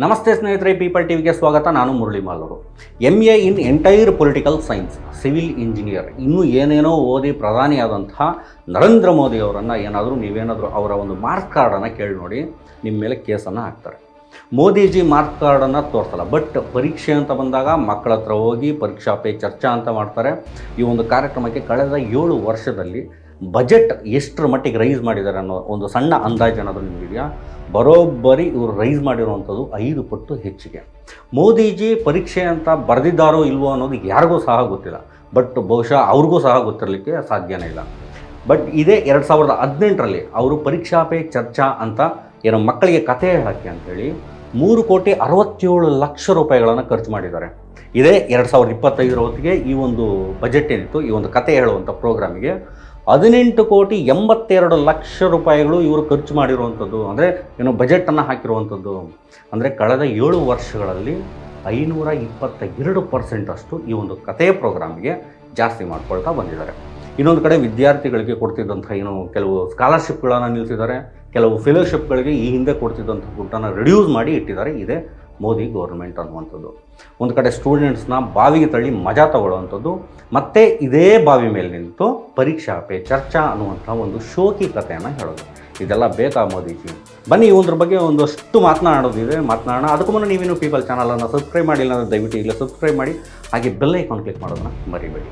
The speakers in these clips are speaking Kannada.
ನಮಸ್ತೆ ಸ್ನೇಹಿತರೆ ಪೀಪಲ್ ಟಿವಿಗೆ ಸ್ವಾಗತ. ನಾನು Murali Malur M A in entire political science civil engineer ಇನ್ನೂ ಏನೇನೋ ಓದಿ ಪ್ರಧಾನಿಯಾದಂತಹ ನರೇಂದ್ರ ಮೋದಿ ಅವರನ್ನು ಏನಾದರೂ ನೀವೇನಾದರೂ ಅವರ ಒಂದು ಮಾರ್ಕ್ ಕಾರ್ಡನ್ನು ಕೇಳಿ ನೋಡಿ ನಿಮ್ಮ ಮೇಲೆ ಕೇಸನ್ನು ಹಾಕ್ತಾರೆ. ಮೋದಿಜಿ ಮಾರ್ಕ್ ಕಾರ್ಡನ್ನು ತೋರಿಸಲ್ಲ ಬಟ್ ಪರೀಕ್ಷೆ ಅಂತ ಬಂದಾಗ ಮಕ್ಕಳ ಹತ್ರ ಹೋಗಿ ಪರೀಕ್ಷಾ ಪೇ ಚರ್ಚಾ ಅಂತ ಮಾಡ್ತಾರೆ. ಈ ಒಂದು ಕಾರ್ಯಕ್ರಮಕ್ಕೆ ಕಳೆದ ಏಳು ವರ್ಷದಲ್ಲಿ ಬಜೆಟ್ ಎಷ್ಟರ ಮಟ್ಟಿಗೆ ರೈಸ್ ಮಾಡಿದ್ದಾರೆ ಅನ್ನೋ ಒಂದು ಸಣ್ಣ ಅಂದಾಜು ಏನಾದರೂ ನಿಮಗಿದೆಯಾ ಬರೋಬ್ಬರಿ ಇವರು ರೈಸ್ ಮಾಡಿರುವಂಥದ್ದು ಐದು ಪಟ್ಟು ಹೆಚ್ಚಿಗೆ. ಮೋದಿಜಿ ಪರೀಕ್ಷೆ ಅಂತ ಬರೆದಿದ್ದಾರೋ ಇಲ್ವೋ ಅನ್ನೋದು ಯಾರಿಗೂ ಸಹ ಗೊತ್ತಿಲ್ಲ. ಬಟ್ ಬಹುಶಃ ಅವ್ರಿಗೂ ಸಹ ಗೊತ್ತಿರಲಿಕ್ಕೆ ಸಾಧ್ಯನೇ ಇಲ್ಲ. ಬಟ್ ಇದೇ ಎರಡು ಸಾವಿರದ ಹದಿನೆಂಟರಲ್ಲಿ ಅವರು ಪರೀಕ್ಷಾ ಪೇ ಚರ್ಚಾ ಅಂತ ಏನೋ ಮಕ್ಕಳಿಗೆ ಕತೆ ಹಾಕಿ ಅಂಥೇಳಿ ಮೂರು ಕೋಟಿ ಅರವತ್ತೇಳು ಲಕ್ಷ ರೂಪಾಯಿಗಳನ್ನು ಖರ್ಚು ಮಾಡಿದ್ದಾರೆ. ಇದೇ ಎರಡು ಸಾವಿರದ ಇಪ್ಪತ್ತೈದರ ಹೊತ್ತಿಗೆ ಈ ಒಂದು ಬಜೆಟ್ ಏನಿತ್ತು, ಈ ಒಂದು ಕತೆ ಹೇಳುವಂಥ ಪ್ರೋಗ್ರಾಮಿಗೆ ಹದಿನೆಂಟು ಕೋಟಿ ಎಂಬತ್ತೆರಡು ಲಕ್ಷ ರೂಪಾಯಿಗಳು ಇವರು ಖರ್ಚು ಮಾಡಿರುವಂಥದ್ದು, ಅಂದರೆ ಏನು ಬಜೆಟನ್ನು ಹಾಕಿರುವಂಥದ್ದು. ಅಂದರೆ ಕಳೆದ ಏಳು ವರ್ಷಗಳಲ್ಲಿ ಐನೂರ ಇಪ್ಪತ್ತ ಎರಡು ಪರ್ಸೆಂಟಷ್ಟು ಈ ಒಂದು ಕಥೆ ಪ್ರೋಗ್ರಾಮ್ಗೆ ಜಾಸ್ತಿ ಮಾಡ್ಕೊಳ್ತಾ ಬಂದಿದ್ದಾರೆ. ಇನ್ನೊಂದು ಕಡೆ ವಿದ್ಯಾರ್ಥಿಗಳಿಗೆ ಕೊಡ್ತಿದ್ದಂಥ ಏನು ಕೆಲವು ಸ್ಕಾಲರ್ಶಿಪ್ಗಳನ್ನು ನಿಲ್ಲಿಸಿದ್ದಾರೆ ಕೆಲವು ಫೆಲೋಶಿಪ್ಗಳಿಗೆ ಈ ಹಿಂದೆ ಕೊಡ್ತಿದ್ದಂಥ ದುಡ್ಡನ್ನು ರಿಡ್ಯೂಸ್ ಮಾಡಿ ಇಟ್ಟಿದ್ದಾರೆ. ಇದೇ ಮೋದಿ ಗೌರ್ಮೆಂಟ್ ಅನ್ನುವಂಥದ್ದು. ಒಂದು ಕಡೆ ಸ್ಟೂಡೆಂಟ್ಸ್ನ ಬಾವಿಗೆ ತಳ್ಳಿ ಮಜಾ ತಗೊಳ್ಳುವಂಥದ್ದು, ಮತ್ತೆ ಇದೇ ಬಾವಿ ಮೇಲೆ ನಿಂತು ಪರೀಕ್ಷಾ ಪೇ ಚರ್ಚಾ ಅನ್ನುವಂಥ ಒಂದು ಶೋಕಿ ಕಥೆಯನ್ನು ಹೇಳೋದು. ಇದೆಲ್ಲ ಬೇಕಾ ಮೋದಿಜಿ? ಬನ್ನಿ ಒಂದ್ರ ಬಗ್ಗೆ ಒಂದಷ್ಟು ಮಾತನಾಡೋದಿದೆ ಮಾತನಾಡೋಣ. ಅದಕ್ಕೂ ಮುನ್ನ ನೀವೇನು ಪೀಪಲ್ ಚಾನಲನ್ನು ಸಬ್ಸ್ಕ್ರೈಬ್ ಮಾಡಿಲ್ಲ ಅಂದರೆ ದಯವಿಟ್ಟು ಈಗಲೇ ಸಬ್ಸ್ಕ್ರೈಬ್ ಮಾಡಿ. ಹಾಗೆ ಬೆಲ್ ಐಕಾನ್ ಕ್ಲಿಕ್ ಮಾಡೋದನ್ನ ಮರಿಬೇಡಿ.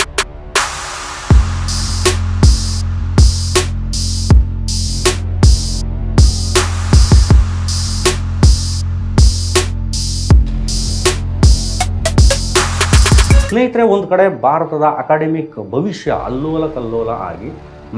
ಸ್ನೇಹಿತರೆ, ಒಂದು ಕಡೆ ಭಾರತದ ಅಕಾಡೆಮಿಕ್ ಭವಿಷ್ಯ ಅಲ್ಲೋಲ ಕಲ್ಲೋಲ ಆಗಿ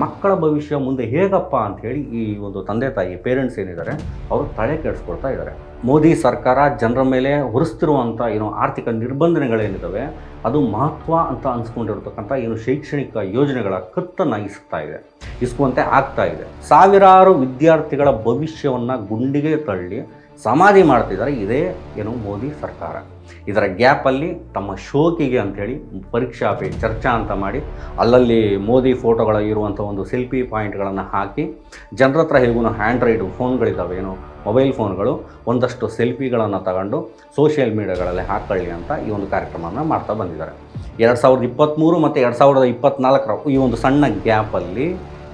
ಮಕ್ಕಳ ಭವಿಷ್ಯ ಮುಂದೆ ಹೇಗಪ್ಪ ಅಂತ ಹೇಳಿ ಈ ಒಂದು ತಂದೆ ತಾಯಿ ಪೇರೆಂಟ್ಸ್ ಏನಿದ್ದಾರೆ, ಅವರು ತಲೆ ಕೆಡಿಸ್ಕೊಳ್ತಾ ಇದ್ದಾರೆ. ಮೋದಿ ಸರ್ಕಾರ ಜನರ ಮೇಲೆ ಹೊರಿಸ್ತಿರುವಂಥ, ಏನು ಆರ್ಥಿಕ ನಿರ್ಬಂಧನೆಗಳೇನಿದ್ದಾವೆ, ಅದು ಮಹತ್ವ ಅಂತ ಅನ್ಸ್ಕೊಂಡಿರ್ತಕ್ಕಂಥ ಏನು ಶೈಕ್ಷಣಿಕ ಯೋಜನೆಗಳ ಕತ್ತನ್ನು ಇಸ್ತಾ ಇದೆ ಇಸ್ಕುವಂತೆ ಆಗ್ತಾ ಇದೆ. ಸಾವಿರಾರು ವಿದ್ಯಾರ್ಥಿಗಳ ಭವಿಷ್ಯವನ್ನು ಗುಂಡಿಗೆ ತಳ್ಳಿ ಸಮಾಧಿ ಮಾಡ್ತಿದ್ದಾರೆ. ಇದೇ ಏನು ಮೋದಿ ಸರ್ಕಾರ. ಇದರ ಗ್ಯಾಪಲ್ಲಿ ತಮ್ಮ ಶೋಕಿಗೆ ಅಂಥೇಳಿ ಪರೀಕ್ಷಾ ಪೇ ಚರ್ಚಾ ಅಂತ ಮಾಡಿ ಅಲ್ಲಲ್ಲಿ ಮೋದಿ ಫೋಟೋಗಳ ಇರುವಂಥ ಒಂದು ಸೆಲ್ಫಿ ಪಾಯಿಂಟ್ಗಳನ್ನು ಹಾಕಿ ಜನರ ಹತ್ರ ಹೇಗೂ ಆ್ಯಂಡ್ರಾಯ್ಡ್ ಫೋನ್ಗಳಿದ್ದಾವೆ ಏನು ಮೊಬೈಲ್ ಫೋನ್ಗಳು ಒಂದಷ್ಟು ಸೆಲ್ಫಿಗಳನ್ನು ತಗೊಂಡು ಸೋಷಿಯಲ್ ಮೀಡಿಯಾಗಳಲ್ಲಿ ಹಾಕೊಳ್ಳಿ ಅಂತ ಈ ಒಂದು ಕಾರ್ಯಕ್ರಮವನ್ನು ಮಾಡ್ತಾ ಬಂದಿದ್ದಾರೆ. ಎರಡು ಸಾವಿರದ ಇಪ್ಪತ್ತ್ಮೂರು ಮತ್ತು ಎರಡು ಸಾವಿರದ ಇಪ್ಪತ್ತ್ನಾಲ್ಕರ ಈ ಒಂದು ಸಣ್ಣ ಗ್ಯಾಪಲ್ಲಿ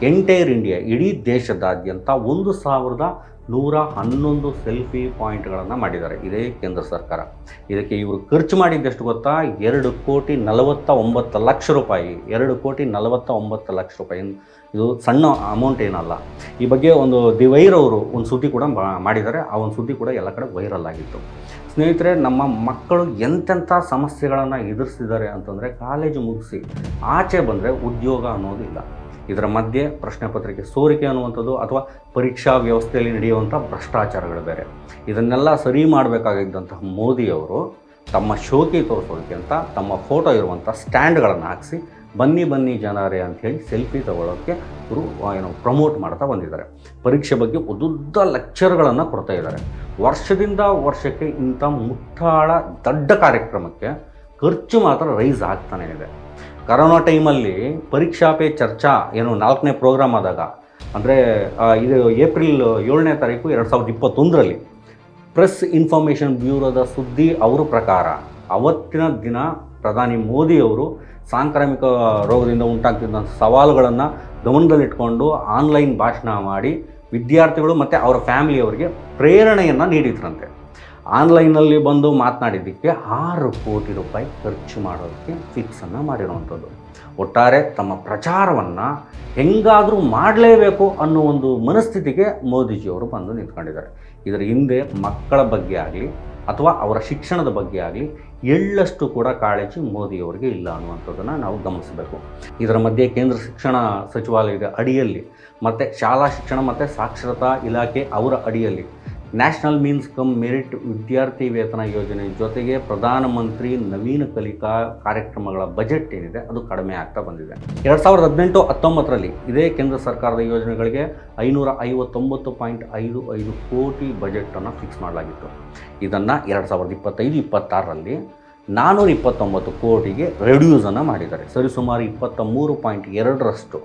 ಎಂಟೈರ್ ಇಂಡಿಯಾ ಇಡೀ ದೇಶದಾದ್ಯಂತ ಒಂದು ಸಾವಿರದ ನೂರ ಹನ್ನೊಂದು ಸೆಲ್ಫಿ ಪಾಯಿಂಟ್ಗಳನ್ನು ಮಾಡಿದ್ದಾರೆ, ಇದೇ ಕೇಂದ್ರ ಸರ್ಕಾರ. ಇದಕ್ಕೆ ಇವರು ಖರ್ಚು ಮಾಡಿದ್ದೆಷ್ಟು ಗೊತ್ತಾ? ಎರಡು ಕೋಟಿ ನಲವತ್ತ ಒಂಬತ್ತು ಲಕ್ಷ ರೂಪಾಯಿ. ಎರಡು ಕೋಟಿ ನಲವತ್ತ ಒಂಬತ್ತು ಲಕ್ಷ ರೂಪಾಯಿ. ಇದು ಸಣ್ಣ ಅಮೌಂಟ್ ಏನಲ್ಲ. ಈ ಬಗ್ಗೆ ಒಂದು ದಿ ವೈರ್ ಅವರು ಒಂದು ಸುದ್ದಿ ಕೂಡ ಮಾಡಿದ್ದಾರೆ. ಆ ಒಂದು ಸುದ್ದಿ ಕೂಡ ಎಲ್ಲ ಕಡೆ ವೈರಲ್ ಆಗಿತ್ತು. ಸ್ನೇಹಿತರೆ, ನಮ್ಮ ಮಕ್ಕಳು ಎಂತೆಂಥ ಸಮಸ್ಯೆಗಳನ್ನು ಎದುರಿಸಿದ್ದಾರೆ ಅಂತಂದರೆ, ಕಾಲೇಜು ಮುಗಿಸಿ ಆಚೆ ಬಂದರೆ ಉದ್ಯೋಗ ಅನ್ನೋದಿಲ್ಲ. ಇದರ ಮಧ್ಯೆ ಪ್ರಶ್ನೆ ಪತ್ರಿಕೆ ಸೋರಿಕೆ ಅನ್ನುವಂಥದ್ದು ಅಥವಾ ಪರೀಕ್ಷಾ ವ್ಯವಸ್ಥೆಯಲ್ಲಿ ನಡೆಯುವಂಥ ಭ್ರಷ್ಟಾಚಾರಗಳು ಬೇರೆ. ಇದನ್ನೆಲ್ಲ ಸರಿ ಮಾಡಬೇಕಾಗಿದ್ದಂತಹ ಮೋದಿಯವರು ತಮ್ಮ ಶೋಕಿ ತೋರಿಸೋದಕ್ಕೆ ಅಂತ ತಮ್ಮ ಫೋಟೋ ಇರುವಂಥ ಸ್ಟ್ಯಾಂಡ್ಗಳನ್ನು ಹಾಕಿಸಿ ಬನ್ನಿ ಬನ್ನಿ ಜನರೇ ಅಂಥೇಳಿ ಸೆಲ್ಫಿ ತಗೊಳ್ಳೋಕ್ಕೆ ಇವರು ಏನು ಪ್ರಮೋಟ್ ಮಾಡ್ತಾ ಬಂದಿದ್ದಾರೆ. ಪರೀಕ್ಷೆ ಬಗ್ಗೆ ಉದ್ದುದ್ದ ಲೆಕ್ಚರ್ಗಳನ್ನು ಕೊಡ್ತಾ ಇದ್ದಾರೆ. ವರ್ಷದಿಂದ ವರ್ಷಕ್ಕೆ ಇಂಥ ಮುಟ್ಟಾಳ ದೊಡ್ಡ ಕಾರ್ಯಕ್ರಮಕ್ಕೆ ಖರ್ಚು ಮಾತ್ರ ರೈಸ್ ಆಗ್ತಾನೇ ಇದೆ. ಕರೋನಾ ಟೈಮಲ್ಲಿ ಪರೀಕ್ಷಾ ಪೇ ಚರ್ಚಾ ಏನು ನಾಲ್ಕನೇ ಪ್ರೋಗ್ರಾಮ್ ಆದಾಗ, ಅಂದರೆ ಇದು ಏಪ್ರಿಲ್ ಏಳನೇ ತಾರೀಕು ಎರಡು ಸಾವಿರದ ಇಪ್ಪತ್ತೊಂದರಲ್ಲಿ ಪ್ರೆಸ್ ಇನ್ಫಾರ್ಮೇಷನ್ ಬ್ಯೂರೋದ ಸುದ್ದಿ ಅವರ ಪ್ರಕಾರ ಅವತ್ತಿನ ದಿನ ಪ್ರಧಾನಿ ಮೋದಿಯವರು ಸಾಂಕ್ರಾಮಿಕ ರೋಗದಿಂದ ಉಂಟಾಗ್ತಿದ್ದಂಥ ಸವಾಲುಗಳನ್ನು ಗಮನದಲ್ಲಿಟ್ಕೊಂಡು ಆನ್ಲೈನ್ ಭಾಷಣ ಮಾಡಿ ವಿದ್ಯಾರ್ಥಿಗಳು ಮತ್ತು ಅವರ ಫ್ಯಾಮಿಲಿಯವರಿಗೆ ಪ್ರೇರಣೆಯನ್ನು ನೀಡಿದ್ರಂತೆ. ಆನ್ಲೈನಲ್ಲಿ ಬಂದು ಮಾತನಾಡಿದ್ದಕ್ಕೆ ಆರು ಕೋಟಿ ರೂಪಾಯಿ ಖರ್ಚು ಮಾಡೋದಕ್ಕೆ ಫಿಕ್ಸನ್ನು ಮಾಡಿರುವಂಥದ್ದು. ಒಟ್ಟಾರೆ ತಮ್ಮ ಪ್ರಚಾರವನ್ನು ಹೆಂಗಾದರೂ ಮಾಡಲೇಬೇಕು ಅನ್ನೋ ಒಂದು ಮನಸ್ಥಿತಿಗೆ ಮೋದಿಜಿಯವರು ಬಂದು ನಿಂತ್ಕೊಂಡಿದ್ದಾರೆ. ಇದರ ಹಿಂದೆ ಮಕ್ಕಳ ಬಗ್ಗೆ ಆಗಲಿ ಅಥವಾ ಅವರ ಶಿಕ್ಷಣದ ಬಗ್ಗೆ ಆಗಲಿ ಎಳ್ಳಷ್ಟು ಕೂಡ ಕಾಳಜಿ ಮೋದಿಯವರಿಗೆ ಇಲ್ಲ ಅನ್ನುವಂಥದ್ದನ್ನು ನಾವು ಗಮನಿಸಬೇಕು. ಇದರ ಮಧ್ಯೆ ಕೇಂದ್ರ ಶಿಕ್ಷಣ ಸಚಿವಾಲಯದ ಅಡಿಯಲ್ಲಿ ಮತ್ತು ಶಾಲಾ ಶಿಕ್ಷಣ ಮತ್ತು ಸಾಕ್ಷರತಾ ಇಲಾಖೆ ಅವರ ಅಡಿಯಲ್ಲಿ ನ್ಯಾಷನಲ್ ಮೀನ್ಸ್ ಕಮ್ ಮೆರಿಟ್ ವಿದ್ಯಾರ್ಥಿ ವೇತನ ಯೋಜನೆ ಜೊತೆಗೆ ಪ್ರಧಾನಮಂತ್ರಿ ನವೀನ ಕಲಿಕಾ ಕಾರ್ಯಕ್ರಮಗಳ ಬಜೆಟ್ ಏನಿದೆ, ಅದು ಕಡಿಮೆ ಆಗ್ತಾ ಬಂದಿದೆ. ಎರಡು ಸಾವಿರದ ಹದಿನೆಂಟು ಹತ್ತೊಂಬತ್ತರಲ್ಲಿ ಇದೇ ಕೇಂದ್ರ ಸರ್ಕಾರದ ಯೋಜನೆಗಳಿಗೆ ಐನೂರ ಐವತ್ತೊಂಬತ್ತು ಪಾಯಿಂಟ್ ಐದು ಐದು ಕೋಟಿ ಬಜೆಟನ್ನು ಫಿಕ್ಸ್ ಮಾಡಲಾಗಿತ್ತು. ಇದನ್ನು ಎರಡು ಸಾವಿರದ ಇಪ್ಪತ್ತೈದು, ಇಪ್ಪತ್ತಾರರಲ್ಲಿ ನಾನ್ನೂರ ಇಪ್ಪತ್ತೊಂಬತ್ತು ಕೋಟಿಗೆ ರೆಡ್ಯೂಸನ್ನು ಮಾಡಿದ್ದಾರೆ. ಸರಿಸುಮಾರು ಇಪ್ಪತ್ತ ಮೂರು ಪಾಯಿಂಟ್ ಎರಡರಷ್ಟು,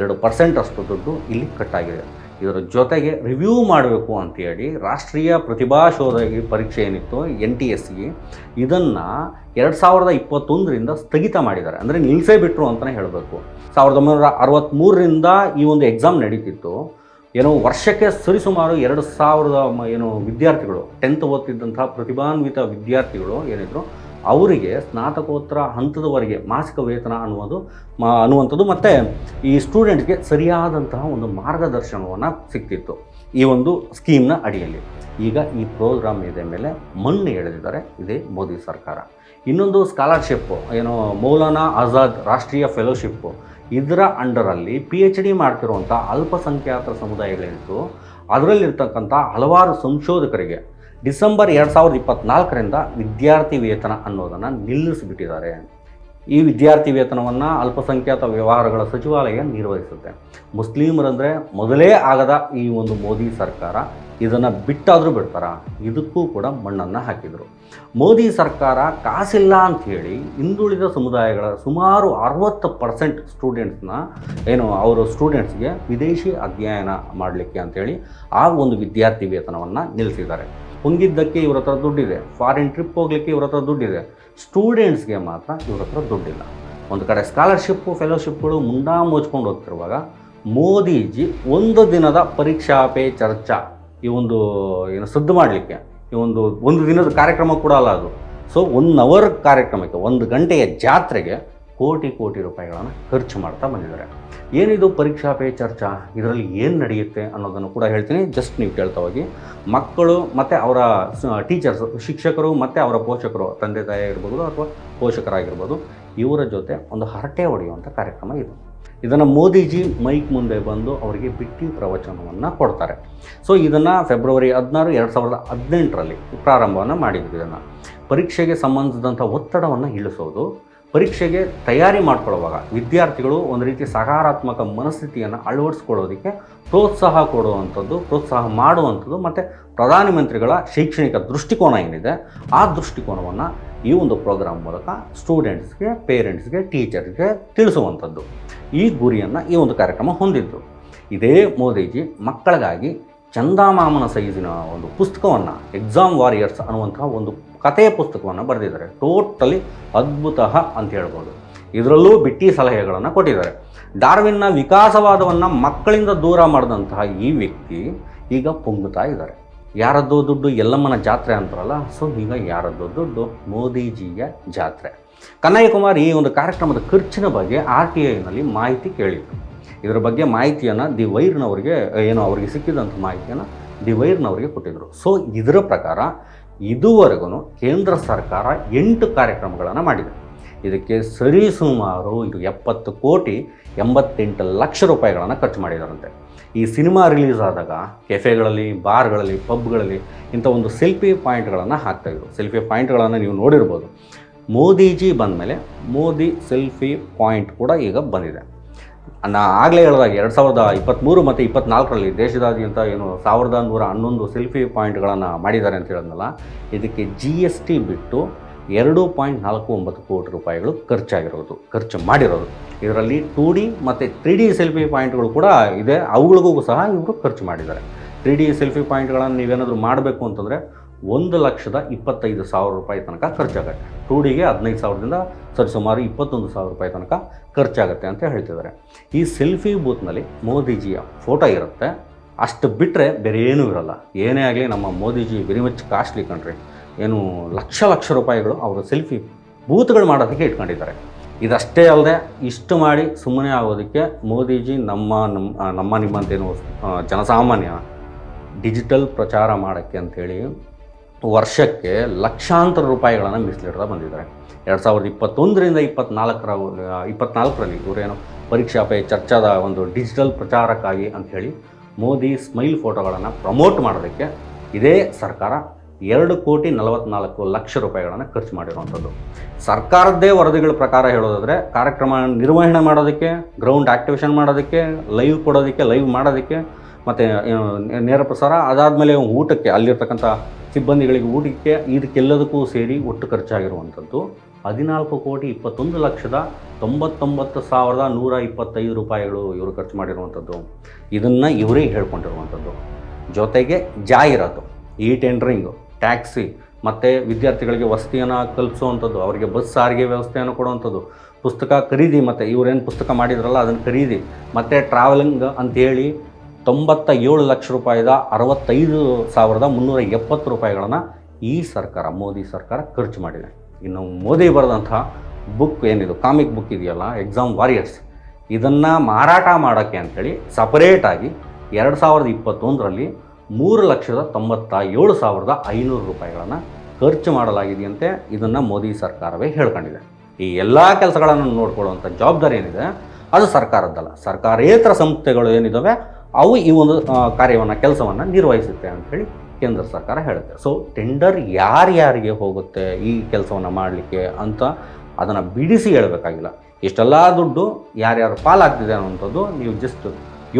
ಎರಡು ಪರ್ಸೆಂಟಷ್ಟು ದುಡ್ಡು ಇಲ್ಲಿ ಕಟ್ಟಾಗಿದೆ ಇದರ ಜೊತೆಗೆ ರಿವ್ಯೂ ಮಾಡಬೇಕು ಅಂತೇಳಿ ರಾಷ್ಟ್ರೀಯ ಪ್ರತಿಭಾ ಶೋಧ ಪರೀಕ್ಷೆ ಏನಿತ್ತು, ಎನ್ ಟಿ ಎಸ್ ಸಿ ಇದನ್ನು ಎರಡು ಸಾವಿರದ ಇಪ್ಪತ್ತೊಂದರಿಂದ ಸ್ಥಗಿತ ಮಾಡಿದ್ದಾರೆ. ಅಂದರೆ ನಿಲ್ಲಿಸೇ ಬಿಟ್ಟರು ಅಂತಲೇ ಹೇಳಬೇಕು. ಸಾವಿರದ ಒಂಬೈನೂರ ಅರವತ್ತ್ಮೂರರಿಂದ ಈ ಒಂದು ಎಕ್ಸಾಮ್ ನಡೀತಿತ್ತು. ಏನೋ ವರ್ಷಕ್ಕೆ ಸರಿಸುಮಾರು ಎರಡು ಸಾವಿರದ ಏನು ವಿದ್ಯಾರ್ಥಿಗಳು ಟೆಂತ್ ಓದ್ತಿದ್ದಂಥ ಪ್ರತಿಭಾನ್ವಿತ ವಿದ್ಯಾರ್ಥಿಗಳು ಏನಿದ್ರು ಅವರಿಗೆ ಸ್ನಾತಕೋತ್ತರ ಹಂತದವರೆಗೆ ಮಾಸಿಕ ವೇತನ ಅನ್ನುವುದು ಅನ್ನುವಂಥದ್ದು ಮತ್ತು ಈ ಸ್ಟೂಡೆಂಟ್ಗೆ ಸರಿಯಾದಂತಹ ಒಂದು ಮಾರ್ಗದರ್ಶನವನ್ನು ಸಿಗ್ತಿತ್ತು ಈ ಒಂದು ಸ್ಕೀಮ್ನ ಅಡಿಯಲ್ಲಿ. ಈಗ ಈ ಪ್ರೋಗ್ರಾಮ್ ಇದೆ ಮೇಲೆ ಮಣ್ಣು ಎಳೆದಿದ್ದಾರೆ, ಇದೇ ಮೋದಿ ಸರ್ಕಾರ. ಇನ್ನೊಂದು ಸ್ಕಾಲರ್ಶಿಪ್ಪು ಏನು ಮೌಲಾನಾ ಆಜಾದ್ ರಾಷ್ಟ್ರೀಯ ಫೆಲೋಶಿಪ್ಪು ಇದರ ಅಂಡರಲ್ಲಿ ಪಿ ಎಚ್ ಡಿ ಮಾಡ್ತಿರುವಂಥ ಅಲ್ಪಸಂಖ್ಯಾತರ ಸಮುದಾಯಗಳೇನಿತ್ತು ಅದರಲ್ಲಿರ್ತಕ್ಕಂಥ ಹಲವಾರು ಸಂಶೋಧಕರಿಗೆ ಡಿಸೆಂಬರ್ ಎರಡು ಸಾವಿರದ ಇಪ್ಪತ್ನಾಲ್ಕರಿಂದ ವಿದ್ಯಾರ್ಥಿ ವೇತನ ಅನ್ನೋದನ್ನು ನಿಲ್ಲಿಸಿಬಿಟ್ಟಿದ್ದಾರೆ. ಈ ವಿದ್ಯಾರ್ಥಿ ವೇತನವನ್ನು ಅಲ್ಪಸಂಖ್ಯಾತ ವ್ಯವಹಾರಗಳ ಸಚಿವಾಲಯ ನಿರ್ವಹಿಸುತ್ತೆ. ಮುಸ್ಲಿಮರಂದರೆ ಮೊದಲೇ ಆಗದ ಈ ಒಂದು ಮೋದಿ ಸರ್ಕಾರ ಇದನ್ನು ಬಿಟ್ಟಾದರೂ ಬಿಡ್ತಾರ ಇದಕ್ಕೂ ಕೂಡ ಮಣ್ಣನ್ನು ಹಾಕಿದರು. ಮೋದಿ ಸರ್ಕಾರ ಕಾಸಿಲ್ಲ ಅಂತ ಹೇಳಿ ಹಿಂದುಳಿದ ಸಮುದಾಯಗಳ ಸುಮಾರು ಅರವತ್ತು ಪರ್ಸೆಂಟ್ ಸ್ಟೂಡೆಂಟ್ಸ್ನ ಏನು ಅವರು ಸ್ಟೂಡೆಂಟ್ಸ್ಗೆ ವಿದೇಶಿ ಅಧ್ಯಯನ ಮಾಡಲಿಕ್ಕೆ ಅಂಥೇಳಿ ಆ ಒಂದು ವಿದ್ಯಾರ್ಥಿ ವೇತನವನ್ನು ನಿಲ್ಲಿಸಿದ್ದಾರೆ ಹೊಂದಿದ್ದಕ್ಕೆ ಇವ್ರ ಹತ್ರ ದುಡ್ಡಿದೆ. ಫಾರಿನ್ ಟ್ರಿಪ್ ಹೋಗ್ಲಿಕ್ಕೆ ಇವ್ರ ಹತ್ರ ದುಡ್ಡಿದೆ. ಸ್ಟೂಡೆಂಟ್ಸ್ಗೆ ಮಾತ್ರ ಇವ್ರ ಹತ್ರ ದುಡ್ಡಿಲ್ಲ. ಒಂದು ಕಡೆ ಸ್ಕಾಲರ್ಶಿಪ್ಪು ಫೆಲೋಶಿಪ್ಗಳು ಮುಂಡಾ ಮುಚ್ಕೊಂಡು ಹೋಗ್ತಿರುವಾಗ ಮೋದಿಜಿ ಒಂದು ದಿನದ ಪರೀಕ್ಷಾ ಪೇ ಚರ್ಚಾ ಈ ಒಂದು ಏನು ಸದ್ದು ಮಾಡಲಿಕ್ಕೆ, ಈ ಒಂದು ಒಂದು ದಿನದ ಕಾರ್ಯಕ್ರಮ ಕೂಡ ಅಲ್ಲ ಅದು. ಸೊ ಒನ್ ಅವರ್ ಕಾರ್ಯಕ್ರಮಕ್ಕೆ, ಒಂದು ಗಂಟೆಯ ಜಾತ್ರೆಗೆ ಕೋಟಿ ಕೋಟಿ ರೂಪಾಯಿಗಳನ್ನು ಖರ್ಚು ಮಾಡ್ತಾ ಬಂದಿದ್ದಾರೆ. ಏನಿದು ಪರೀಕ್ಷಾ ಪೇ ಚರ್ಚಾ? ಇದರಲ್ಲಿ ಏನು ನಡೆಯುತ್ತೆ ಅನ್ನೋದನ್ನು ಕೂಡ ಹೇಳ್ತೀನಿ. ಜಸ್ಟ್ ನೀವು ಕೇಳ್ತಾ ಹೋಗಿ. ಮಕ್ಕಳು ಮತ್ತು ಅವರ ಟೀಚರ್ಸ್ ಶಿಕ್ಷಕರು ಮತ್ತು ಅವರ ಪೋಷಕರು, ತಂದೆ ತಾಯಿ ಆಗಿರ್ಬೋದು ಅಥವಾ ಪೋಷಕರಾಗಿರ್ಬೋದು, ಇವರ ಜೊತೆ ಒಂದು ಹರಟೆ ಹೊಡೆಯುವಂಥ ಕಾರ್ಯಕ್ರಮ ಇದು. ಇದನ್ನು ಮೋದಿಜಿ ಮೈಕ್ ಮುಂದೆ ಬಂದು ಅವರಿಗೆ ಬಿಟ್ಟಿ ಪ್ರವಚನವನ್ನು ಕೊಡ್ತಾರೆ. ಸೊ ಇದನ್ನು ಫೆಬ್ರವರಿ ಹದಿನಾರು ಎರಡು ಸಾವಿರದ ಹದಿನೆಂಟರಲ್ಲಿ ಪ್ರಾರಂಭವನ್ನು ಮಾಡಿದ್ರು ಇದನ್ನು. ಪರೀಕ್ಷೆಗೆ ಸಂಬಂಧಿಸಿದಂಥ ಒತ್ತಡವನ್ನು ಇಳಿಸೋದು, ಪರೀಕ್ಷೆಗೆ ತಯಾರಿ ಮಾಡ್ಕೊಳ್ಳುವಾಗ ವಿದ್ಯಾರ್ಥಿಗಳು ಒಂದು ರೀತಿ ಸಕಾರಾತ್ಮಕ ಮನಸ್ಥಿತಿಯನ್ನು ಅಳವಡಿಸ್ಕೊಳ್ಳೋದಕ್ಕೆ ಪ್ರೋತ್ಸಾಹ ಕೊಡುವಂಥದ್ದು, ಪ್ರೋತ್ಸಾಹ ಮಾಡುವಂಥದ್ದು ಮತ್ತು ಪ್ರಧಾನಮಂತ್ರಿಗಳ ಶೈಕ್ಷಣಿಕ ದೃಷ್ಟಿಕೋನ ಏನಿದೆ, ಆ ದೃಷ್ಟಿಕೋನವನ್ನು ಈ ಒಂದು ಪ್ರೋಗ್ರಾಮ್ ಮೂಲಕ ಸ್ಟೂಡೆಂಟ್ಸ್ಗೆ ಪೇರೆಂಟ್ಸ್ಗೆ ಟೀಚರ್ಸ್ಗೆ ತಿಳಿಸುವಂಥದ್ದು. ಈ ಗುರಿಯನ್ನು ಈ ಒಂದು ಕಾರ್ಯಕ್ರಮ ಹೊಂದಿದ್ದು. ಇದೇ ಮೋದಿಜಿ ಮಕ್ಕಳಿಗಾಗಿ ಚಂದಾಮಾಮನ ಸೈಜಿನ ಒಂದು ಪುಸ್ತಕವನ್ನು ಎಕ್ಸಾಮ್ ವಾರಿಯರ್ಸ್ ಅನ್ನುವಂತಹ ಒಂದು ಕಥೆಯ ಪುಸ್ತಕವನ್ನು ಬರೆದಿದ್ದಾರೆ. ಟೋಟಲಿ ಅದ್ಭುತ ಅಂತ ಹೇಳ್ಬೋದು. ಇದರಲ್ಲೂ ಬಿಟ್ಟಿ ಸಲಹೆಗಳನ್ನು ಕೊಟ್ಟಿದ್ದಾರೆ. ಡಾರ್ವಿನ್ನ ವಿಕಾಸವಾದವನ್ನು ಮಕ್ಕಳಿಂದ ದೂರ ಮಾಡಿದಂತಹ ಈ ವ್ಯಕ್ತಿ ಈಗ ಪುಂಗುತ್ತಾ ಇದ್ದಾರೆ. ಯಾರದ್ದೋ ದುಡ್ಡು ಎಲ್ಲಮ್ಮನ ಜಾತ್ರೆ ಅಂತಾರಲ್ಲ, ಸೊ ಈಗ ಯಾರದ್ದೋ ದುಡ್ಡು ಮೋದಿಜಿಯ ಜಾತ್ರೆ. ಕನ್ನಯ್ಯಕುಮಾರ್ ಈ ಒಂದು ಕಾರ್ಯಕ್ರಮದ ಖರ್ಚಿನ ಬಗ್ಗೆ ಆರ್ ಟಿ ಐನಲ್ಲಿ ಮಾಹಿತಿ ಕೇಳಿದ್ರು. ಇದರ ಬಗ್ಗೆ ಮಾಹಿತಿಯನ್ನು ದಿ ವೈರ್ನವರಿಗೆ, ಏನು ಅವರಿಗೆ ಸಿಕ್ಕಿದಂಥ ಮಾಹಿತಿಯನ್ನು ದಿ ವೈರ್ನವರಿಗೆ ಕೊಟ್ಟಿದ್ದರು ಸೊ ಇದರ ಪ್ರಕಾರ ಇದುವರೆಗೂ ಕೇಂದ್ರ ಸರ್ಕಾರ ಎಂಟು ಕಾರ್ಯಕ್ರಮಗಳನ್ನು ಮಾಡಿದೆ. ಇದಕ್ಕೆ ಸರಿಸುಮಾರು ಇದು ಎಪ್ಪತ್ತು ಕೋಟಿ ಎಂಬತ್ತೆಂಟು ಲಕ್ಷ ರೂಪಾಯಿಗಳನ್ನು ಖರ್ಚು ಮಾಡಿದಾರಂತೆ. ಈ ಸಿನಿಮಾ ರಿಲೀಸ್ ಆದಾಗ ಕೆಫೆಗಳಲ್ಲಿ, ಬಾರ್ಗಳಲ್ಲಿ, ಪಬ್ಗಳಲ್ಲಿ ಇಂಥ ಒಂದು ಸೆಲ್ಫಿ ಪಾಯಿಂಟ್ಗಳನ್ನು ಹಾಕ್ತಾಯಿದ್ರು ಸೆಲ್ಫಿ ಪಾಯಿಂಟ್ಗಳನ್ನು ನೀವು ನೋಡಿರ್ಬೋದು. ಮೋದಿಜಿ ಬಂದಮೇಲೆ ಮೋದಿ ಸೆಲ್ಫಿ ಪಾಯಿಂಟ್ ಕೂಡ ಈಗ ಬಂದಿದೆ. ನಾ ಆಗಲೇ ಹೇಳಿದಾಗ ಎರಡು ಸಾವಿರದ ಇಪ್ಪತ್ತ್ಮೂರು ಮತ್ತು ಇಪ್ಪತ್ನಾಲ್ಕರಲ್ಲಿ ದೇಶದಾದ್ಯಂತ ಏನು ಸಾವಿರದ ನೂರ ಹನ್ನೊಂದು ಸೆಲ್ಫಿ ಪಾಯಿಂಟ್ಗಳನ್ನು ಮಾಡಿದ್ದಾರೆ ಅಂತ ಹೇಳಿದ್ನಲ್ಲ, ಇದಕ್ಕೆ ಜಿ ಎಸ್ ಟಿ ಬಿಟ್ಟು ಎರಡು ಪಾಯಿಂಟ್ ನಾಲ್ಕು ಒಂಬತ್ತು ಕೋಟಿ ರೂಪಾಯಿಗಳು ಖರ್ಚಾಗಿರೋದು, ಖರ್ಚು ಮಾಡಿರೋದು. ಇದರಲ್ಲಿ ಟೂ ಡಿ ಮತ್ತು ತ್ರೀ ಡಿ ಸೆಲ್ಫಿ ಪಾಯಿಂಟ್ಗಳು ಕೂಡ ಇದೆ. ಅವುಗಳಿಗೂ ಸಹ ಇವರು ಖರ್ಚು ಮಾಡಿದ್ದಾರೆ. ತ್ರೀ ಡಿ ಸೆಲ್ಫಿ ಪಾಯಿಂಟ್ಗಳನ್ನು ನೀವೇನಾದರೂ ಮಾಡಬೇಕು ಅಂತಂದರೆ ಒಂದು ಲಕ್ಷದ ಇಪ್ಪತ್ತೈದು ಸಾವಿರ ರೂಪಾಯಿ ತನಕ ಖರ್ಚಾಗುತ್ತೆ. ಟೂ ಡಿಗೆ ಹದಿನೈದು ಸಾವಿರದಿಂದ ಸರಿಸುಮಾರು ಇಪ್ಪತ್ತೊಂದು ಸಾವಿರ ರೂಪಾಯಿ ತನಕ ಖರ್ಚಾಗುತ್ತೆ ಅಂತ ಹೇಳ್ತಿದ್ದಾರೆ. ಈ ಸೆಲ್ಫಿ ಬೂತ್ನಲ್ಲಿ ಮೋದಿಜಿಯ ಫೋಟೋ ಇರುತ್ತೆ. ಅಷ್ಟು ಬಿಟ್ಟರೆ ಬೇರೆ ಏನೂ ಇರಲ್ಲ. ಏನೇ ಆಗಲಿ ನಮ್ಮ ಮೋದಿಜಿ ವೆರಿ ಮಚ್ ಕಾಸ್ಟ್ಲಿ ಕಣ್ರಿ. ಏನು ಲಕ್ಷ ಲಕ್ಷ ರೂಪಾಯಿಗಳು ಅವರು ಸೆಲ್ಫಿ ಬೂತ್ಗಳು ಮಾಡೋದಕ್ಕೆ ಇಟ್ಕೊಂಡಿದ್ದಾರೆ. ಇದಷ್ಟೇ ಅಲ್ಲದೆ ಇಷ್ಟು ಮಾಡಿ ಸುಮ್ಮನೆ ಆಗೋದಕ್ಕೆ ಮೋದಿಜಿ ನಮ್ಮ ನಮ್ಮ ನಮ್ಮ ನಿಮ್ಮಂತೇನು ಜನಸಾಮಾನ್ಯ ಡಿಜಿಟಲ್ ಪ್ರಚಾರ ಮಾಡೋಕ್ಕೆ ಅಂಥೇಳಿ ವರ್ಷಕ್ಕೆ ಲಕ್ಷಾಂತರ ರೂಪಾಯಿಗಳನ್ನು ಮೀಸಲಿಡ್ತಾ ಬಂದಿದ್ದಾರೆ. ಎರಡು ಸಾವಿರದ ಇಪ್ಪತ್ತೊಂದರಿಂದ ಇಪ್ಪತ್ನಾಲ್ಕರ ಇಪ್ಪತ್ನಾಲ್ಕರಲ್ಲಿ ಇವರೇನು ಪರೀಕ್ಷಾ ಪೇ ಚರ್ಚಾದ ಒಂದು ಡಿಜಿಟಲ್ ಪ್ರಚಾರಕ್ಕಾಗಿ ಅಂಥೇಳಿ ಮೋದಿ ಸ್ಮೈಲ್ ಫೋಟೋಗಳನ್ನು ಪ್ರಮೋಟ್ ಮಾಡೋದಕ್ಕೆ ಇದೇ ಸರ್ಕಾರ ಎರಡು ಕೋಟಿ ನಲವತ್ನಾಲ್ಕು ಲಕ್ಷ ರೂಪಾಯಿಗಳನ್ನು ಖರ್ಚು ಮಾಡಿರುವಂಥದ್ದು. ಸರ್ಕಾರದ್ದೇ ವರದಿಗಳ ಪ್ರಕಾರ ಹೇಳೋದಾದರೆ, ಕಾರ್ಯಕ್ರಮ ನಿರ್ವಹಣೆ ಮಾಡೋದಕ್ಕೆ ಗ್ರೌಂಡ್ ಆ್ಯಕ್ಟಿವೇಷನ್ ಮಾಡೋದಕ್ಕೆ ಲೈವ್ ಕೊಡೋದಕ್ಕೆ ಲೈವ್ ಮಾಡೋದಕ್ಕೆ, ಮತ್ತು ನೇರ ಪ್ರಸಾರ, ಅದಾದಮೇಲೆ ಊಟಕ್ಕೆ, ಅಲ್ಲಿರ್ತಕ್ಕಂಥ ಸಿಬ್ಬಂದಿಗಳಿಗೆ ಊಟಕ್ಕೆ, ಇದಕ್ಕೆಲ್ಲದಕ್ಕೂ ಸೇರಿ ಒಟ್ಟು ಖರ್ಚಾಗಿರುವಂಥದ್ದು ಹದಿನಾಲ್ಕು ಕೋಟಿ ಇಪ್ಪತ್ತೊಂದು ಲಕ್ಷದ ತೊಂಬತ್ತೊಂಬತ್ತು ಸಾವಿರದ ನೂರ ಇಪ್ಪತ್ತೈದು ರೂಪಾಯಿಗಳು ಇವರು ಖರ್ಚು ಮಾಡಿರುವಂಥದ್ದು. ಇದನ್ನು ಇವರೇ ಹೇಳ್ಕೊಂಡಿರುವಂಥದ್ದು. ಜೊತೆಗೆ ಜಾಹೀರಾತು ಈ ಟೆಂಡ್ರಿಂಗು ಟ್ಯಾಕ್ಸಿ, ಮತ್ತು ವಿದ್ಯಾರ್ಥಿಗಳಿಗೆ ವಸತಿಯನ್ನು ಕಲ್ಪಿಸುವಂಥದ್ದು, ಅವರಿಗೆ ಬಸ್ ಸಾರಿಗೆ ವ್ಯವಸ್ಥೆಯನ್ನು ಕೊಡುವಂಥದ್ದು, ಪುಸ್ತಕ ಖರೀದಿ, ಮತ್ತು ಇವರೇನು ಪುಸ್ತಕ ಮಾಡಿದ್ರಲ್ಲ, ಅದನ್ನು ಖರೀದಿ, ಮತ್ತು ಟ್ರಾವೆಲಿಂಗ್ ಅಂಥೇಳಿ ತೊಂಬತ್ತ ಏಳು ಲಕ್ಷ ರೂಪಾಯಿದ ಅರವತ್ತೈದು ಸಾವಿರದ ಮುನ್ನೂರ ಎಪ್ಪತ್ತು ರೂಪಾಯಿಗಳನ್ನು ಈ ಸರ್ಕಾರ, ಮೋದಿ ಸರ್ಕಾರ ಖರ್ಚು ಮಾಡಿದೆ. ಇನ್ನು ಮೋದಿ ಬರೆದಂಥ ಬುಕ್ ಏನಿದು, ಕಾಮಿಕ್ ಬುಕ್ ಇದೆಯಲ್ಲ ಎಕ್ಸಾಮ್ ವಾರಿಯರ್ಸ್ ಇದನ್ನು ಮಾರಾಟ ಮಾಡೋಕ್ಕೆ ಅಂಥೇಳಿ ಸಪರೇಟಾಗಿ ಎರಡು ಸಾವಿರದ ಇಪ್ಪತ್ತೊಂದರಲ್ಲಿ ಮೂರು ಲಕ್ಷದ ತೊಂಬತ್ತ ಏಳು ಸಾವಿರದ ಐನೂರು ರೂಪಾಯಿಗಳನ್ನು ಖರ್ಚು ಮಾಡಲಾಗಿದೆಯಂತೆ ಇದನ್ನು ಮೋದಿ ಸರ್ಕಾರವೇ ಹೇಳ್ಕೊಂಡಿದೆ. ಈ ಎಲ್ಲ ಕೆಲಸಗಳನ್ನು ನೋಡ್ಕೊಳ್ಳುವಂಥ ಜವಾಬ್ದಾರಿ ಏನಿದೆ, ಅದು ಸರ್ಕಾರದ್ದಲ್ಲ. ಸರ್ಕಾರೇತರ ಸಂಸ್ಥೆಗಳು ಏನಿದ್ದಾವೆ ಅವು ಈ ಒಂದು ಕಾರ್ಯವನ್ನು, ಕೆಲಸವನ್ನು ನಿರ್ವಹಿಸುತ್ತೆ ಅಂಥೇಳಿ ಕೇಂದ್ರ ಸರ್ಕಾರ ಹೇಳುತ್ತೆ. ಸೊ ಟೆಂಡರ್ ಯಾರ್ಯಾರಿಗೆ ಹೋಗುತ್ತೆ ಈ ಕೆಲಸವನ್ನು ಮಾಡಲಿಕ್ಕೆ ಅಂತ ಅದನ್ನು ಬಿಡಿಸಿ ಹೇಳಬೇಕಾಗಿಲ್ಲ. ಇಷ್ಟೆಲ್ಲ ದುಡ್ಡು ಯಾರ್ಯಾರು ಪಾಲಾಗ್ತಿದೆ ಅನ್ನುವಂಥದ್ದು ನೀವು ಜಸ್ಟ್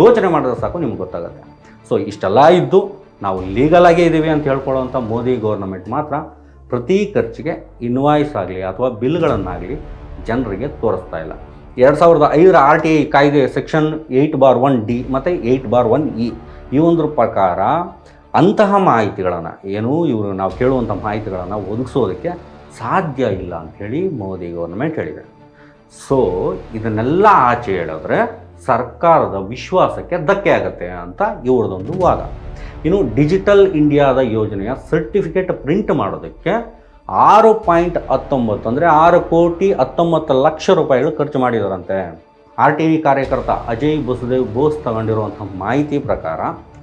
ಯೋಚನೆ ಮಾಡಿದ್ರೆ ಸಾಕು, ನಿಮ್ಗೆ ಗೊತ್ತಾಗುತ್ತೆ. ಸೊ ಇಷ್ಟೆಲ್ಲ ಇದ್ದು ನಾವು ಲೀಗಲಾಗೇ ಇದ್ದೀವಿ ಅಂತ ಹೇಳ್ಕೊಳ್ಳೋವಂಥ ಮೋದಿ ಗೌರ್ನಮೆಂಟ್ ಮಾತ್ರ ಪ್ರತಿ ಖರ್ಚಿಗೆ ಇನ್ವಾಯ್ಸ್ ಆಗಲಿ ಅಥವಾ ಬಿಲ್ಗಳನ್ನಾಗಲಿ ಜನರಿಗೆ ತೋರಿಸ್ತಾ ಇಲ್ಲ. ಎರಡು ಸಾವಿರದ ಐದರ ಆರ್ ಟಿ ಐ ಕಾಯ್ದೆ section eight bar one D ಮತ್ತು ಏಯ್ಟ್ ಬಾರ್ ಒನ್ ಇ ಈ ಒಂದ್ರ ಪ್ರಕಾರ ಅಂತಹ ಮಾಹಿತಿಗಳನ್ನು ಏನು ಇವರು ನಾವು ಕೇಳುವಂಥ ಮಾಹಿತಿಗಳನ್ನು ಒದಗಿಸೋದಕ್ಕೆ ಸಾಧ್ಯ ಇಲ್ಲ ಅಂಥೇಳಿ ಮೋದಿ ಗೌರ್ಮೆಂಟ್ ಹೇಳಿದೆ. ಸೊ ಇದನ್ನೆಲ್ಲ ಆಚೆ ಹೇಳಿದ್ರೆ ಸರ್ಕಾರದ ವಿಶ್ವಾಸಕ್ಕೆ ಧಕ್ಕೆ ಆಗುತ್ತೆ ಅಂತ ಇವ್ರದೊಂದು ವಾದ. ಇನ್ನು ಡಿಜಿಟಲ್ ಇಂಡಿಯಾದ ಯೋಜನೆಯ ಸರ್ಟಿಫಿಕೇಟ್ ಪ್ರಿಂಟ್ ಮಾಡೋದಕ್ಕೆ ಆರು ಪಾಯಿಂಟ್ ಹತ್ತೊಂಬತ್ತು ಅಂದರೆ ಆರು ಕೋಟಿ ಹತ್ತೊಂಬತ್ತು ಲಕ್ಷ ರೂಪಾಯಿಗಳು ಖರ್ಚು ಮಾಡಿದಾರಂತೆ. ಆರ್ ಟಿ ವಿ ಕಾರ್ಯಕರ್ತ ಅಜಯ್ ಬಸುದೇವ್ ಬೋಸ್ ತಗೊಂಡಿರುವಂಥ ಮಾಹಿತಿ ಪ್ರಕಾರ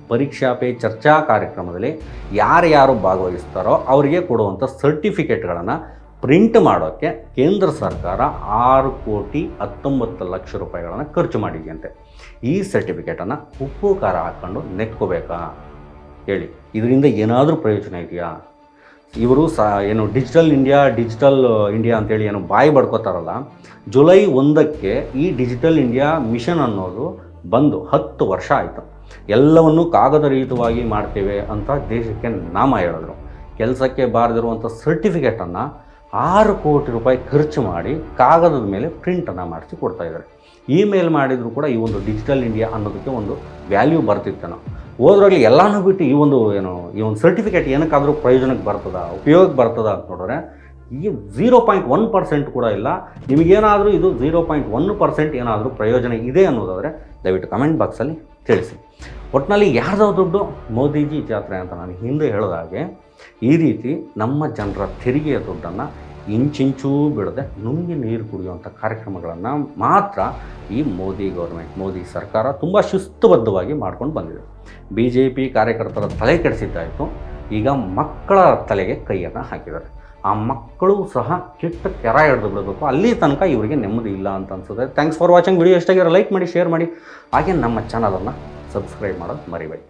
ಪರೀಕ್ಷಾ ಪೇ ಚರ್ಚಾ ಕಾರ್ಯಕ್ರಮದಲ್ಲಿ ಯಾರ್ಯಾರು ಭಾಗವಹಿಸ್ತಾರೋ ಅವರಿಗೆ ಕೊಡುವಂಥ ಸರ್ಟಿಫಿಕೇಟ್ಗಳನ್ನು ಪ್ರಿಂಟ್ ಮಾಡೋಕ್ಕೆ ಕೇಂದ್ರ ಸರ್ಕಾರ ಆರು ಕೋಟಿ ಹತ್ತೊಂಬತ್ತು ಲಕ್ಷ ರೂಪಾಯಿಗಳನ್ನು ಖರ್ಚು ಮಾಡಿದೆಯಂತೆ. ಈ ಸರ್ಟಿಫಿಕೇಟನ್ನು ಉಪ್ಪು ಖಾರ ಹಾಕ್ಕೊಂಡು ನೆಕ್ಕೋಬೇಕಾ? ಹೇಳಿ. ಇದರಿಂದ ಏನಾದರೂ ಪ್ರಯೋಜನ ಇದೆಯಾ? ಇವರು ಸ, ಏನು ಡಿಜಿಟಲ್ ಇಂಡಿಯಾ ಡಿಜಿಟಲ್ ಇಂಡಿಯಾ ಅಂತೇಳಿ ಏನು ಬಾಯಿ ಬಡ್ಕೋತಾರಲ್ಲ, ಜುಲೈ ಒಂದಕ್ಕೆ ಈ ಡಿಜಿಟಲ್ ಇಂಡಿಯಾ ಮಿಷನ್ ಅನ್ನೋದು ಬಂದು ಹತ್ತು ವರ್ಷ ಆಯಿತು. ಎಲ್ಲವನ್ನು ಕಾಗದರಹಿತವಾಗಿ ಮಾಡ್ತೇವೆ ಅಂತ ದೇಶಕ್ಕೆ ನಾಮ ಹೇಳಿದ್ರು. ಕೆಲಸಕ್ಕೆ ಬಾರದಿರುವಂಥ ಸರ್ಟಿಫಿಕೇಟನ್ನು ಆರು ಕೋಟಿ ರೂಪಾಯಿ ಖರ್ಚು ಮಾಡಿ ಕಾಗದದ ಮೇಲೆ ಪ್ರಿಂಟನ್ನು ಮಾಡಿಸಿ ಕೊಡ್ತಾ ಇದ್ದಾರೆ. ಇಮೇಲ್ ಮಾಡಿದರೂ ಕೂಡ ಈ ಒಂದು ಡಿಜಿಟಲ್ ಇಂಡಿಯಾ ಅನ್ನೋದಕ್ಕೆ ಒಂದು ವ್ಯಾಲ್ಯೂ ಬರ್ತಿತ್ತೇನೋ ಹೋದ್ರಲ್ಲಿ ಎಲ್ಲನೂ ಬಿಟ್ಟು ಈ ಒಂದು ಏನು, ಈ ಒಂದು ಸರ್ಟಿಫಿಕೇಟ್ ಏನಕ್ಕಾದರೂ ಪ್ರಯೋಜನಕ್ಕೆ ಬರ್ತದ, ಉಪಯೋಗಕ್ಕೆ ಬರ್ತದ ಅಂತ ನೋಡಿದ್ರೆ, ಈ ಝೀರೋ ಪಾಯಿಂಟ್ ಒನ್ ಪರ್ಸೆಂಟ್ ಕೂಡ ಇಲ್ಲ. ನಿಮಗೇನಾದರೂ ಇದು ಝೀರೋ ಪಾಯಿಂಟ್ ಒನ್ ಪರ್ಸೆಂಟ್ ಏನಾದರೂ ಪ್ರಯೋಜನ ಇದೆ ಅನ್ನೋದಾದರೆ ದಯವಿಟ್ಟು ಕಮೆಂಟ್ ಬಾಕ್ಸಲ್ಲಿ ತಿಳಿಸಿ. ಒಟ್ಟಿನಲ್ಲಿ ಯಾರ್ದೋ ದುಡ್ಡು ಮೋದಿಜಿ ಜಾತ್ರೆ ಅಂತ ನಾನು ಹಿಂದೆ ಹೇಳಿದ ಹಾಗೆ ಈ ರೀತಿ ನಮ್ಮ ಜನರ ತೆರಿಗೆಯ ದುಡ್ಡನ್ನು ಇಂಚಿಂಚೂ ಬಿಡದೆ ನುಂಗಿ ನೀರು ಕುಡಿಯುವಂಥ ಕಾರ್ಯಕ್ರಮಗಳನ್ನು ಮಾತ್ರ ಈ ಮೋದಿ ಗೌರ್ಮೆಂಟ್ ಮೋದಿ ಸರ್ಕಾರ ತುಂಬ ಶಿಸ್ತುಬದ್ಧವಾಗಿ ಮಾಡ್ಕೊಂಡು ಬಂದಿದೆ. ಬಿ ಜೆ ಪಿ ಕಾರ್ಯಕರ್ತರ ತಲೆ ಕೆಡಿಸಿದ್ದಾಯಿತು ಈಗ ಮಕ್ಕಳ ತಲೆಗೆ ಕೈಯನ್ನು ಹಾಕಿದ್ದಾರೆ. ಆ ಮಕ್ಕಳು ಸಹ ಕೆಟ್ಟ ಕೆರ ಹಿಡಿದು ಬಿಡಬೇಕು. ಅಲ್ಲಿ ತನಕ ಇವರಿಗೆ ನೆಮ್ಮದಿ ಇಲ್ಲ ಅಂತ ಅನ್ಸುತ್ತೆ. ಥ್ಯಾಂಕ್ಸ್ ಫಾರ್ ವಾಚಿಂಗ್ ವಿಡಿಯೋ ಎಷ್ಟಾಗಿರೋ ಲೈಕ್ ಮಾಡಿ ಶೇರ್ ಮಾಡಿ. ಹಾಗೆ ನಮ್ಮ ಚಾನಲನ್ನು ಸಬ್ಸ್ಕ್ರೈಬ್ ಮಾಡೋದು ಮರಿಬೇಡಿ.